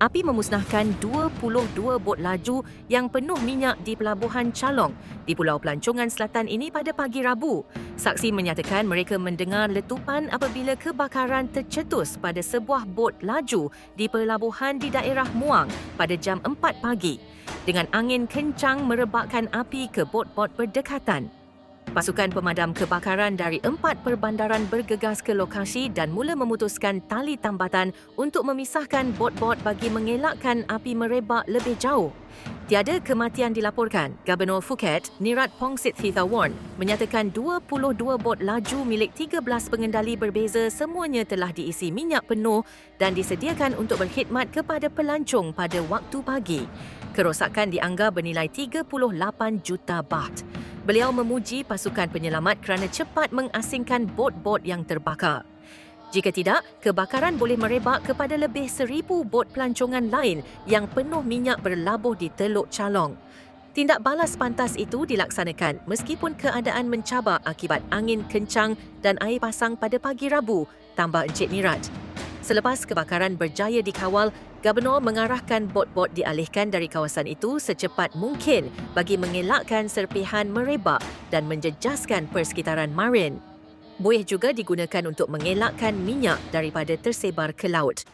api memusnahkan 22 bot laju yang penuh minyak di pelabuhan Chalong di Pulau Pelancongan Selatan ini pada pagi Rabu. Saksi menyatakan mereka mendengar letupan apabila kebakaran tercetus pada sebuah bot laju di pelabuhan di daerah Muang pada jam 4 pagi dengan angin kencang merebakkan api ke bot-bot berdekatan. Pasukan pemadam kebakaran dari empat perbandaran bergegas ke lokasi dan mula memutuskan tali tambatan untuk memisahkan bot-bot bagi mengelakkan api merebak lebih jauh. Tiada kematian dilaporkan. Gubernur Phuket, Nirat Pongsit Thithawarn, menyatakan 22 bot laju milik 13 pengendali berbeza semuanya telah diisi minyak penuh dan disediakan untuk berkhidmat kepada pelancong pada waktu pagi. Kerosakan dianggap bernilai 38 juta baht. Beliau memuji pasukan penyelamat kerana cepat mengasingkan bot-bot yang terbakar. Jika tidak, kebakaran boleh merebak kepada lebih seribu bot pelancongan lain yang penuh minyak berlabuh di Teluk Calong. Tindak balas pantas itu dilaksanakan meskipun keadaan mencabar akibat angin kencang dan air pasang pada pagi Rabu, tambah Encik Nirat. Selepas kebakaran berjaya dikawal, Gubernur mengarahkan bot-bot dialihkan dari kawasan itu secepat mungkin bagi mengelakkan serpihan merebak dan menjejaskan persekitaran marin. Buih juga digunakan untuk mengelakkan minyak daripada tersebar ke laut.